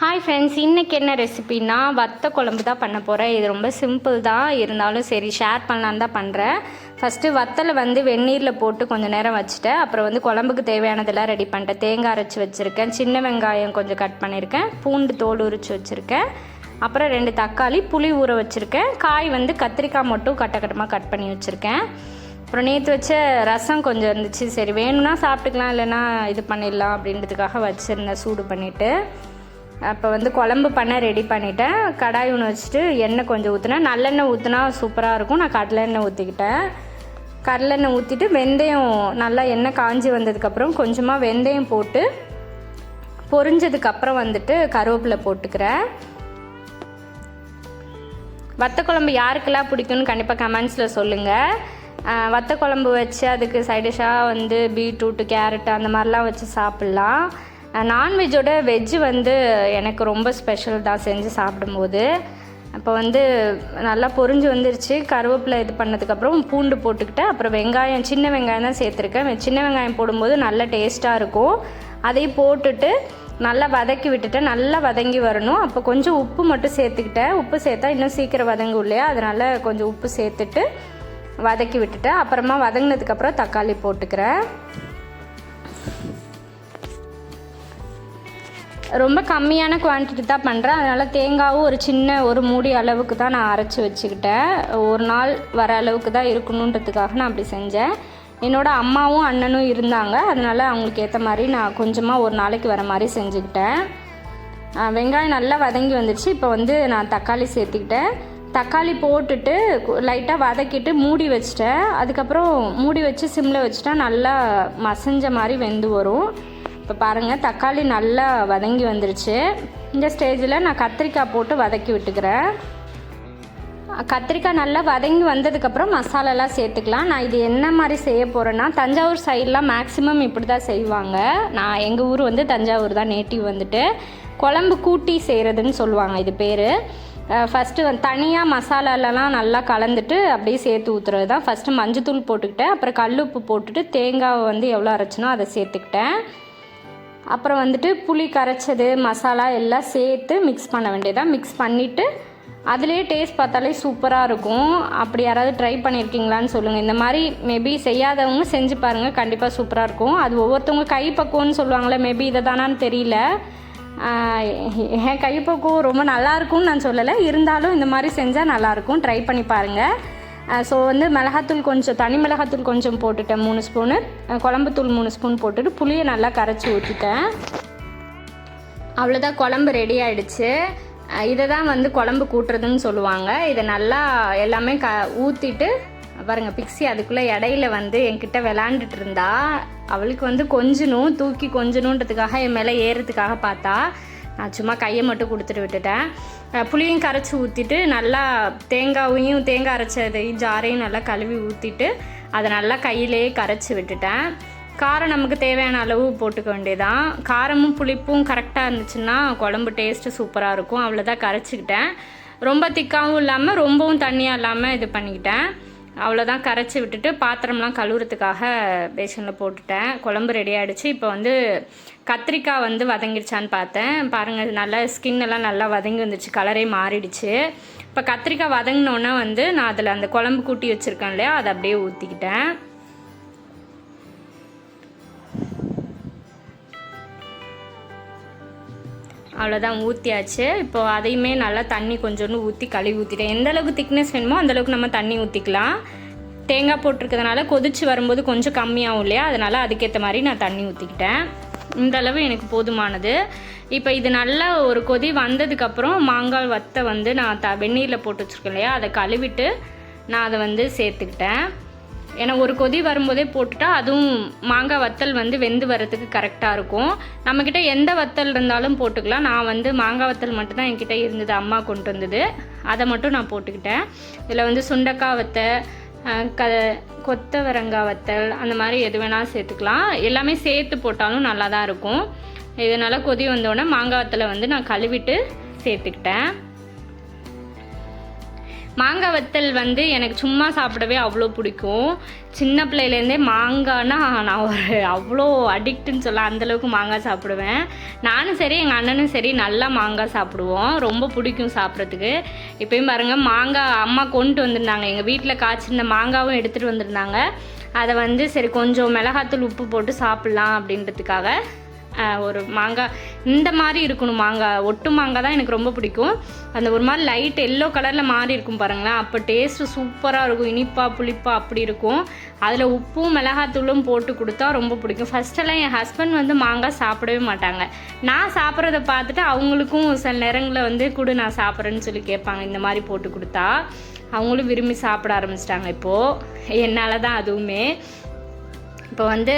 Hi friends இன்றைக்கி என்ன ரெசிபின்னா வத்த குழம்பு தான் பண்ண போகிறேன் இது ரொம்ப சிம்பிள் தான். இருந்தாலும் சரி ஷேர் பண்ணலான்னு தான் பண்ணுறேன் ஃபஸ்ட்டு வத்தலை வந்து வெந்நீரில் போட்டு கொஞ்சம் நேரம் வச்சுட்டேன். அப்புறம் வந்து குழம்புக்கு தேவையானதெல்லாம் ரெடி பண்ணிட்டேன். தேங்காய் அரைச்சி வச்சுருக்கேன். சின்ன வெங்காயம் கொஞ்சம் கட் பண்ணியிருக்கேன். பூண்டு தோல் உரித்து வச்சுருக்கேன். அப்புறம் ரெண்டு தக்காளி புளி ஊற வச்சுருக்கேன். காய் வந்து கத்திரிக்காய் மட்டும் கட்டக்கட்டமாக கட் பண்ணி வச்சுருக்கேன். அப்புறம் நேற்று வச்ச ரசம் கொஞ்சம் இருந்துச்சு. சரி வேணும்னா சாப்பிட்டுக்கலாம் இல்லைன்னா இது பண்ணிடலாம் அப்படின்றதுக்காக வச்சுருந்தேன். சூடு பண்ணிவிட்டு அப்போ வந்து குழம்பு பண்ண ரெடி பண்ணிட்டேன். கடாய் ஒன்று வச்சுட்டு எண்ணெய் கொஞ்சம் ஊற்றினேன் நல்லெண்ணெய் ஊற்றினா சூப்பராக இருக்கும். நான் கடலெண்ணெய் ஊற்றிக்கிட்டேன் கடலெண்ணெய் ஊற்றிட்டு வெந்தயம் நல்லா எண்ணெய் காஞ்சி வந்ததுக்கப்புறம் கொஞ்சமாக வெந்தயம் போட்டு பொரிஞ்சதுக்கப்புறம் வந்துட்டு கருவேப்பிலை போட்டுக்கிறேன். வத்த குழம்பு யாருக்கெல்லாம் பிடிக்கும்னு கண்டிப்பாக கமெண்ட்ஸில் சொல்லுங்கள் வத்த குழம்பு வச்சு அதுக்கு சைடிஷாக வந்து பீட்ரூட்டு கேரட் அந்த மாதிரிலாம் வச்சு சாப்பிட்லாம். நான்வெஜ்ஜோட வெஜ்ஜு வந்து எனக்கு ரொம்ப ஸ்பெஷல் தான் செஞ்சு சாப்பிடும்போது. அப்போ வந்து நல்லா பொரிஞ்சு வந்துருச்சு. கருவேப்பிலை இது பண்ணதுக்கப்புறம் பூண்டு போட்டுக்கிட்டேன். அப்புறம் வெங்காயம் சின்ன வெங்காயம் தான் சேர்த்துருக்கேன். சின்ன வெங்காயம் போடும்போது நல்ல டேஸ்ட்டாக இருக்கும். அதையும் போட்டுட்டு நல்லா வதக்கி விட்டுட்டேன். நல்லா வதங்கி வரணும். அப்போ கொஞ்சம் உப்பு மட்டும் சேர்த்துக்கிட்டேன். உப்பு சேர்த்தா இன்னும் சீக்கிரம் வதங்கும் இல்லையா? அதனால் கொஞ்சம் உப்பு சேர்த்துட்டு வதக்கி விட்டுட்டேன். அப்புறமா வதங்கினதுக்கப்புறம் தக்காளி போட்டுக்கிறேன். ரொம்ப கம்மியான குவான்டிட்டி தான் பண்ணுறேன் அதனால் தேங்காவும் ஒரு சின்ன ஒரு மூடி அளவுக்கு தான் நான் அரைச்சி வச்சுக்கிட்டேன். ஒரு நாள் வர அளவுக்கு தான் இருக்கணுன்றதுக்காக நான் அப்படி செஞ்சேன். என்னோடய அம்மாவும் அண்ணனும் இருந்தாங்க. அதனால் அவங்களுக்கு ஏற்ற மாதிரி நான் கொஞ்சமாக ஒரு நாளைக்கு வர மாதிரி செஞ்சுக்கிட்டேன். வெங்காயம் நல்லா வதங்கி வந்துடுச்சு இப்போ வந்து நான் தக்காளி சேர்த்துக்கிட்டேன். தக்காளி போட்டுட்டு லைட்டாக வதக்கிட்டு மூடி வச்சிட்டேன். அதுக்கப்புறம் மூடி வச்சு சிம்மில் வச்சுட்டா நல்லா மசஞ்ச மாதிரி வெந்து வரும். இப்போ பாருங்கள் தக்காளி நல்லா வதங்கி வந்துருச்சு. இந்த ஸ்டேஜில் நான் கத்திரிக்காய் போட்டு வதக்கி விட்டுக்கிறேன். கத்திரிக்காய் நல்லா வதங்கி வந்ததுக்கப்புறம் மசாலாலாம் சேர்த்துக்கலாம். நான் இது என்ன மாதிரி செய்ய போகிறேன்னா தஞ்சாவூர் சைட்லாம் மேக்ஸிமம் இப்படி தான் செய்வாங்க. நான் எங்கள் ஊர் வந்து தஞ்சாவூர் தான் நேட்டிவ் வந்துட்டு. குழம்பு கூட்டி செய்கிறதுன்னு சொல்லுவாங்க இது பேர். ஃபஸ்ட்டு வந்து தனியாக மசாலாலலாம் நல்லா கலந்துட்டு அப்படியே சேர்த்து ஊற்றுறது தான். ஃபஸ்ட்டு மஞ்சத்தூள் போட்டுக்கிட்டேன். அப்புறம் கல் உப்பு போட்டுட்டு தேங்காவை வந்து எவ்வளோ அரைச்சினோ அதை சேர்த்துக்கிட்டேன். அப்புறம் வந்துட்டு புளி கரைச்சது மசாலா எல்லாம் சேர்த்து மிக்ஸ் பண்ண வேண்டியதாக மிக்ஸ் பண்ணிவிட்டு அதுலேயே டேஸ்ட் பார்த்தாலே சூப்பராக இருக்கும். அப்படி யாராவது ட்ரை பண்ணியிருக்கீங்களான்னு சொல்லுங்கள் இந்த மாதிரி மேபி செய்யாதவங்க செஞ்சு பாருங்கள் கண்டிப்பாக சூப்பராக இருக்கும். அது ஒவ்வொருத்தவங்க கை பக்குவம்னு சொல்லுவாங்களே மேபி இதை தானான்னு தெரியல என் கைப்பக்குவம் ரொம்ப நல்லாயிருக்கும்னு நான் சொல்லலை. இருந்தாலும் இந்த மாதிரி செஞ்சால் நல்லாயிருக்கும் ட்ரை பண்ணி பாருங்கள் ஸோ வந்து மிளகாத்தூள் கொஞ்சம் தனி மிளகாத்தூள் கொஞ்சம் போட்டுட்டேன் மூணு ஸ்பூனு குழம்புத்தூள் மூணு ஸ்பூன் போட்டுட்டு புளியை நல்லா கரைச்சி ஊற்றிட்டேன் அவ்வளோதான் குழம்பு ரெடி ஆகிடுச்சு இதை தான் வந்து குழம்பு கூட்டுறதுன்னு சொல்லுவாங்க. இதை நல்லா எல்லாமே க ஊற்றிட்டு பாருங்கள் பிக்ஸி அதுக்குள்ளே இடையில வந்து என்கிட்ட விளாண்டுட்டு இருந்தா அவளுக்கு வந்து கொஞ்சணும் தூக்கி கொஞ்சணுன்றதுக்காக என் மேலே ஏறுறதுக்காக பார்த்தா நான் சும்மா கையை மட்டும் கொடுத்துட்டு விட்டுட்டேன். புளியும் கரைச்சி ஊற்றிட்டு நல்லா தேங்காயையும் தேங்காய் அரைச்சதையும் ஜாரையும் நல்லா கழுவி ஊற்றிட்டு அதை நல்லா கையிலேயே கரைச்சி விட்டுட்டேன். காரம் நமக்கு தேவையான அளவு போட்டுக்க வேண்டியதான் காரமும் புளிப்பும் கரெக்டாக இருந்துச்சுன்னா குழம்பு டேஸ்ட்டு சூப்பராக இருக்கும். அவ்வளோதான் கரைச்சிக்கிட்டேன். ரொம்ப திக்காகவும் இல்லாமல் ரொம்பவும் தண்ணியாக இல்லாமல் இது பண்ணிக்கிட்டேன். அவ்வளோதான் கரைச்சி விட்டுட்டு பாத்திரம்லாம் கழுவுறதுக்காக பேஷனில் போட்டுட்டேன். குழம்பு ரெடி ஆகிடுச்சு இப்போ வந்து கத்திரிக்காய் வந்து வதங்கிடுச்சான்னு பார்த்தேன். பாருங்கள் நல்லா ஸ்கின் எல்லாம் நல்லா வதங்கி வந்துச்சு கலரே மாறிடுச்சு. இப்போ கத்திரிக்காய் வதங்கினோன்னே வந்து நான் அதில் அந்த குழம்பு கூட்டி வச்சுருக்கேன் இல்லையா? அதை அப்படியே ஊற்றிக்கிட்டேன் அவ்வளோதான் ஊற்றியாச்சு இப்போ அதையுமே நல்லா தண்ணி கொஞ்சோண்டு ஊற்றி கழுவி ஊற்றிட்டேன் எந்த அளவுக்கு திக்னஸ் வேணுமோ அந்தளவுக்கு நம்ம தண்ணி ஊற்றிக்கலாம் தேங்காய் போட்டிருக்கிறதுனால கொதிச்சு வரும்போது கொஞ்சம் கம்மியாகும் இல்லையா? அதனால் அதுக்கேற்ற மாதிரி நான் தண்ணி ஊற்றிக்கிட்டேன் இந்த அளவு எனக்கு போதுமானது. இப்போ இது நல்லா ஒரு கொதி வந்ததுக்கப்புறம் மாங்காய் வத்தை வந்து நான் த வெந்நீரில் போட்டு வச்சுருக்கேன் இல்லையா? அதை கழுவிட்டு நான் அதை வந்து சேர்த்துக்கிட்டேன். ஏன்னா ஒரு கொதி வரும்போதே போட்டுட்டா அதுவும் மாங்காய் வத்தல் வந்து வெந்து வரத்துக்கு கரெக்டாக இருக்கும். நம்மக்கிட்ட எந்த வத்தல் இருந்தாலும் போட்டுக்கலாம். நான் வந்து மாங்காய் வத்தல் மட்டும்தான் என்கிட்ட இருந்தது அம்மா கொண்டு வந்தது. அதை மட்டும் நான் போட்டுக்கிட்டேன். இதில் வந்து சுண்டக்காய் வத்தை க கொத்தவரங்காய் வத்தல் அந்த மாதிரி எது வேணாலும் சேர்த்துக்கலாம். எல்லாமே சேர்த்து போட்டாலும் நல்லா தான் இருக்கும். இதனால் கொதி வந்தோடனே மாங்காய் வத்தலை வந்து நான் கழுவிட்டு சேர்த்துக்கிட்டேன். மாங்காய் வத்தல் வந்து எனக்கு சும்மா சாப்பிடவே அவ்வளோ பிடிக்கும். சின்ன பிள்ளையிலேருந்தே மாங்காய்னா நான் ஒரு அவ்வளோ அடிக்ட்டுன்னு சொல்ல அந்தளவுக்கு மாங்காய் சாப்பிடுவேன். நானும் சரி எங்கள் அண்ணனும் சரி நல்லா மாங்காய் சாப்பிடுவோம். ரொம்ப பிடிக்கும் சாப்பிட்றதுக்கு. இப்போயும் பாருங்கள் மாங்காய் அம்மா கொண்டு வந்திருந்தாங்க. எங்கள் வீட்டில் காய்ச்சிருந்த மாங்காவும் எடுத்துகிட்டு வந்திருந்தாங்க. அதை வந்து சரி கொஞ்சம் மிளகாத்தூள் உப்பு போட்டு சாப்பிட்லாம் அப்படின்றதுக்காக. ஒரு மாங்காய் இந்த மாதிரி இருக்கணும் மாங்காய் ஒட்டு மாங்காய் தான் எனக்கு ரொம்ப பிடிக்கும். அந்த ஒரு மாதிரி லைட் எல்லோ கலரில் மாறி இருக்கும் பாருங்களேன். அப்போ டேஸ்ட்டு சூப்பராக இருக்கும். இனிப்பா புளிப்பா அப்படி இருக்கும். அதில் உப்பும் மிளகாத்தூளும் போட்டு கொடுத்தா ரொம்ப பிடிக்கும். ஃபஸ்ட்டெல்லாம் என் ஹஸ்பண்ட் வந்து மாங்காய் சாப்பிடவே மாட்டாங்க. நான் சாப்பிட்றத பார்த்துட்டு அவங்களுக்கும் சில நேரங்களில் வந்து கூட நான் சாப்பிட்றேன்னு சொல்லி கேட்பாங்க. இந்த மாதிரி போட்டு கொடுத்தா. அவங்களும் விரும்பி சாப்பிட ஆரம்பிச்சிட்டாங்க இப்போது என்னால் தான் அதுவுமே. இப்போ வந்து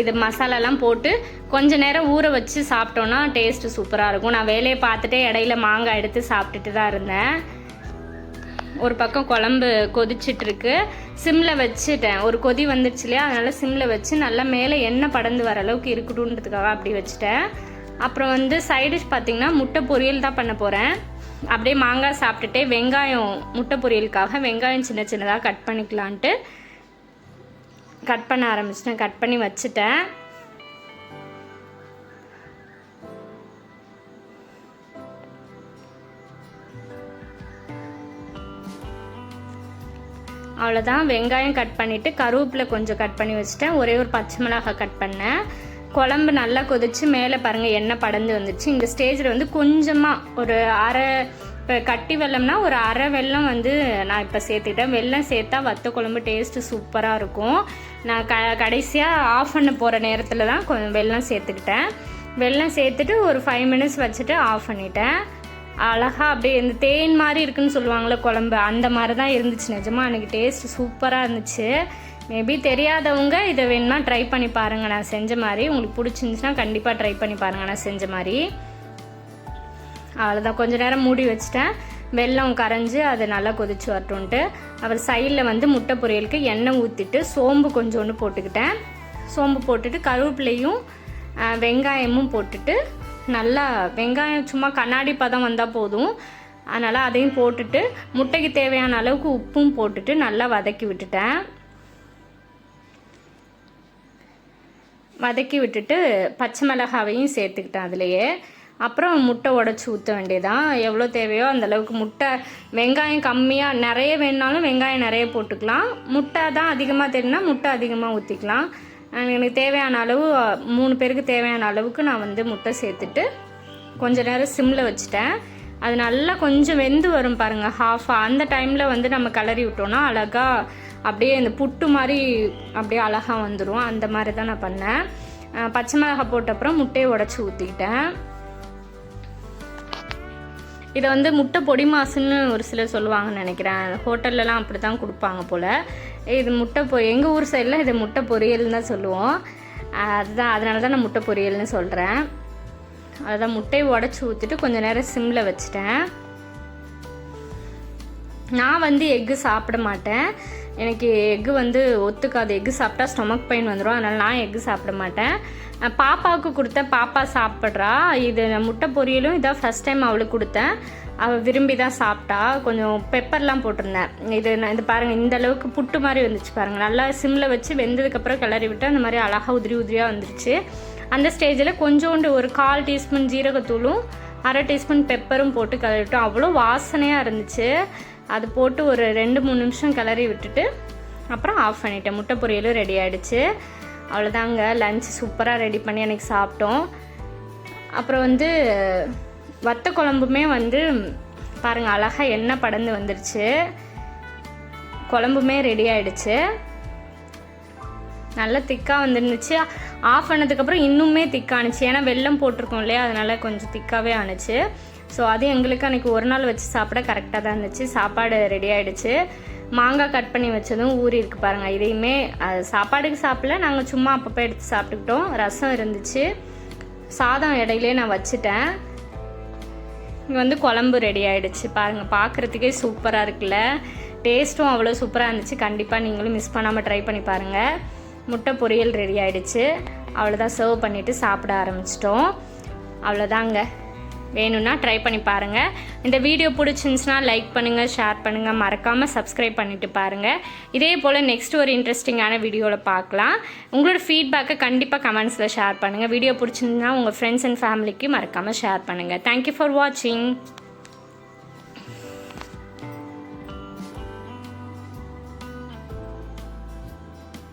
இது மசாலாலாம் போட்டு கொஞ்ச நேரம் ஊற வச்சு சாப்பிட்டோன்னா டேஸ்ட்டு சூப்பராக இருக்கும். நான் வேலையை பார்த்துட்டே இடையில மாங்காய் எடுத்து சாப்பிட்டுட்டு தான் இருந்தேன். ஒரு பக்கம் குழம்பு கொதிச்சிட்ருக்கு சிம்மில் வச்சுட்டேன். ஒரு கொதி வந்துடுச்சு இல்லையா? அதனால் சிம்மில் வச்சு நல்லா மேலே எண்ணெய் படந்து வர அளவுக்கு இருக்கட்டுன்றதுக்காக அப்படி வச்சுட்டேன். அப்புறம் வந்து சைடிஷ் பார்த்தீங்கன்னா முட்டை பொரியல் தான் பண்ண போகிறேன் அப்படியே மாங்காய் சாப்பிட்டுட்டே வெங்காயம் முட்டை பொரியலுக்காக வெங்காயம் சின்ன சின்னதாக கட் பண்ணிக்கலான்ட்டு கட் பண்ண ஆரம்பிச்சிட்டேன் கட் பண்ணி வச்சுட்டேன். அவ்வளோதான் வெங்காயம் கட் பண்ணிவிட்டு கருவேப்பிலை கொஞ்சம் கட் பண்ணி வச்சுட்டேன். ஒரே ஒரு பச்சை மிளகாய் கட் பண்ணேன். குழம்பு நல்லா கொதிச்சு மேலே பாருங்கள் எண்ணெய் படந்து வந்துச்சு இந்த ஸ்டேஜில் வந்து கொஞ்சமாக ஒரு அரை இப்போ கட்டி வெள்ளம்னா ஒரு அரை வெல்லம் வந்து நான் இப்போ சேர்த்துக்கிட்டேன். வெல்லம் சேர்த்தா வத்த குழம்பு டேஸ்ட்டு சூப்பராக இருக்கும். நான் க கடைசியாக ஆஃப் பண்ண போகிற நேரத்தில் தான் கொஞ்சம் வெள்ளம் சேர்த்துக்கிட்டேன். வெள்ளம் சேர்த்துட்டு ஒரு ஃபைவ் மினிட்ஸ் வச்சுட்டு ஆஃப் பண்ணிட்டேன். அழகாக அப்படியே இந்த தேன் மாதிரி இருக்குன்னு சொல்லுவாங்களே குழம்பு அந்த மாதிரி தான் இருந்துச்சு. நிஜமா அன்றைக்கி டேஸ்ட் சூப்பராக இருந்துச்சு. மேபி தெரியாதவங்க இதை வேணுமா ட்ரை பண்ணி பாருங்கள் நான் செஞ்ச மாதிரி உங்களுக்கு பிடிச்சிருந்துச்சுன்னா கண்டிப்பாக ட்ரை பண்ணி பாருங்கள் நான் செஞ்ச மாதிரி. அவ்வளோதான் கொஞ்ச நேரம் மூடி வச்சுட்டேன். வெல்லம் கரைஞ்சி அது நல்லா கொதிச்சு வரட்டும்ன்ட்டு. அப்புறம் சைடில் வந்து முட்டை பொரியலுக்கு எண்ணெய் ஊற்றிட்டு சோம்பு கொஞ்சோண்டு போட்டுக்கிட்டேன். சோம்பு போட்டுட்டு கருவேப்பிலையும் வெங்காயமும் போட்டுட்டு நல்லா வெங்காயம் சும்மா கண்ணாடி பதம் வந்தால் போதும். அதனால் அதையும் போட்டுட்டு முட்டைக்கு தேவையான அளவுக்கு உப்பும் போட்டுட்டு நல்லா வதக்கி விட்டுட்டேன். வதக்கி விட்டுட்டு பச்சை மிளகாவையும் சேர்த்துக்கிட்டேன் அதுலேயே. அப்புறம் முட்டை உடச்சி ஊற்ற வேண்டியதான் எவ்வளோ தேவையோ அந்த அளவுக்கு முட்டை. வெங்காயம் கம்மியாக நிறைய வேணுனாலும் வெங்காயம் நிறைய போட்டுக்கலாம். முட்டை தான் அதிகமாக தெரியும்னா முட்டை அதிகமாக ஊற்றிக்கலாம் எனக்கு தேவையான அளவு மூணு பேருக்கு தேவையான அளவுக்கு நான் வந்து முட்டை சேர்த்துட்டு கொஞ்சம் நேரம் சிம்மில் வச்சுட்டேன். அது நல்லா கொஞ்சம் வெந்து வரும் பாருங்கள் ஹாஃபாக அந்த டைமில் வந்து நம்ம கிளறி விட்டோம்னா அழகாக அப்படியே இந்த புட்டு மாதிரி அப்படியே அழகாக வந்துடும் அந்த மாதிரி தான் நான் பண்ணேன். பச்சை மிளகாய் போட்ட அப்புறம் முட்டையை உடச்சி ஊற்றிக்கிட்டேன் இதை வந்து முட்டை பொடி மாசுன்னு ஒரு சிலர் சொல்லுவாங்கன்னு நினைக்கிறேன். ஹோட்டல்லலாம் அப்படி தான் கொடுப்பாங்க போல். இது முட்டை பொ எங்கள் ஊர் சைடில் இது முட்டை பொரியல்னு தான் சொல்லுவோம். அதுதான் அதனால தான் நான் முட்டை பொரியல்னு சொல்கிறேன் அதுதான் முட்டையை உடச்சி ஊற்றிட்டு கொஞ்சம் நேரம் சிம்மில் வச்சுட்டேன். நான் வந்து எக்கு சாப்பிட மாட்டேன். எனக்கு எக்கு வந்து ஒத்துக்காது. எக்கு சாப்பிட்டா ஸ்டொமக் பெயின் வந்துடும் அதனால் நான் எக்கு சாப்பிட மாட்டேன். பாப்பாவுக்கு கொடுத்தேன். பாப்பா சாப்பிட்றா. இது முட்டை பொரியலும் இதான் ஃபஸ்ட் டைம் அவளுக்கு கொடுத்தேன். அவள் விரும்பி தான் சாப்பிட்டா. கொஞ்சம் பெப்பர்லாம் போட்டிருந்தேன். இது நான் இது பாருங்கள் இந்த அளவுக்கு புட்டு மாதிரி வந்துச்சு பாருங்கள் நல்லா சிம்மில் வச்சு வெந்ததுக்கப்புறம் கிளறி விட்டு அந்த மாதிரி அழகாக உதிரி உதிரியாக வந்துருச்சு. அந்த ஸ்டேஜில் கொஞ்சோண்டு ஒரு கால் டீஸ்பூன் ஜீரகத்தூளும் அரை டீஸ்பூன் பெப்பரும் போட்டு கிளறிட்டோம் அவ்வளோ வாசனையாக இருந்துச்சு. அது போட்டு ஒரு ரெண்டு மூணு நிமிஷம் கிளறி விட்டுட்டு அப்புறம் ஆஃப் பண்ணிட்டேன். முட்டை பொரியலும் ரெடி ஆகிடுச்சு அவ்வளோதாங்க. லஞ்ச் சூப்பராக ரெடி பண்ணி எனக்கு சாப்பிட்டோம். அப்புறம் வந்து வத்த குழம்புமே வந்து பாருங்கள் அழகாக எண்ணெய் படந்து வந்துருச்சு. குழம்புமே ரெடி ஆயிடுச்சு. நல்லா திக்காக வந்துருந்துச்சு. ஆஃப் பண்ணதுக்கப்புறம் இன்னுமே திக்கானுச்சு ஏன்னா வெல்லம் போட்டிருக்கோம் இல்லையா? அதனால கொஞ்சம் திக்காகவே ஆணுச்சு ஸோ அது எங்களுக்கு அன்றைக்கி ஒரு நாள் வச்சு சாப்பிட கரெக்டாக தான் இருந்துச்சு. சாப்பாடு ரெடி ஆகிடுச்சு மாங்காய் கட் பண்ணி வச்சதும் ஊறி இருக்கு பாருங்கள் இதையுமே அது சாப்பாடுக்கு சாப்பிடல. நாங்கள் சும்மா அப்பப்போ எடுத்து சாப்பிட்டுக்கிட்டோம். ரசம் இருந்துச்சு. சாதம் இடையிலே நான் வச்சுட்டேன். இங்கே வந்து குழம்பு ரெடி ஆகிடுச்சு பாருங்கள் பார்க்குறதுக்கே சூப்பராக இருக்குல்ல. டேஸ்ட்டும் அவ்வளோ சூப்பராக இருந்துச்சு. கண்டிப்பாக நீங்களும் மிஸ் பண்ணாமல் ட்ரை பண்ணி பாருங்கள் முட்டை பொரியல் ரெடி ஆகிடுச்சு அவ்வளோதான் சர்வ் பண்ணிவிட்டு சாப்பிட ஆரம்பிச்சிட்டோம். அவ்வளோதாங்க வேணும்னா ட்ரை பண்ணி பாருங்கள் இந்த வீடியோ பிடிச்சிருந்துச்சுன்னா லைக் பண்ணுங்கள் ஷேர் பண்ணுங்கள் மறக்காமல் சப்ஸ்கிரைப் பண்ணிட்டு பாருங்கள் இதே போல் நெக்ஸ்ட் ஒரு இன்ட்ரெஸ்டிங்கான வீடியோவில் பார்க்கலாம். உங்களோட ஃபீட்பேக்கை கண்டிப்பாக கமெண்ட்ஸில் ஷேர் பண்ணுங்கள் வீடியோ பிடிச்சிருந்துச்சுன்னா உங்கள் ஃப்ரெண்ட்ஸ் அண்ட் ஃபேமிலிக்கு மறக்காமல் ஷேர் பண்ணுங்கள் தேங்க்யூ ஃபார் வாட்சிங்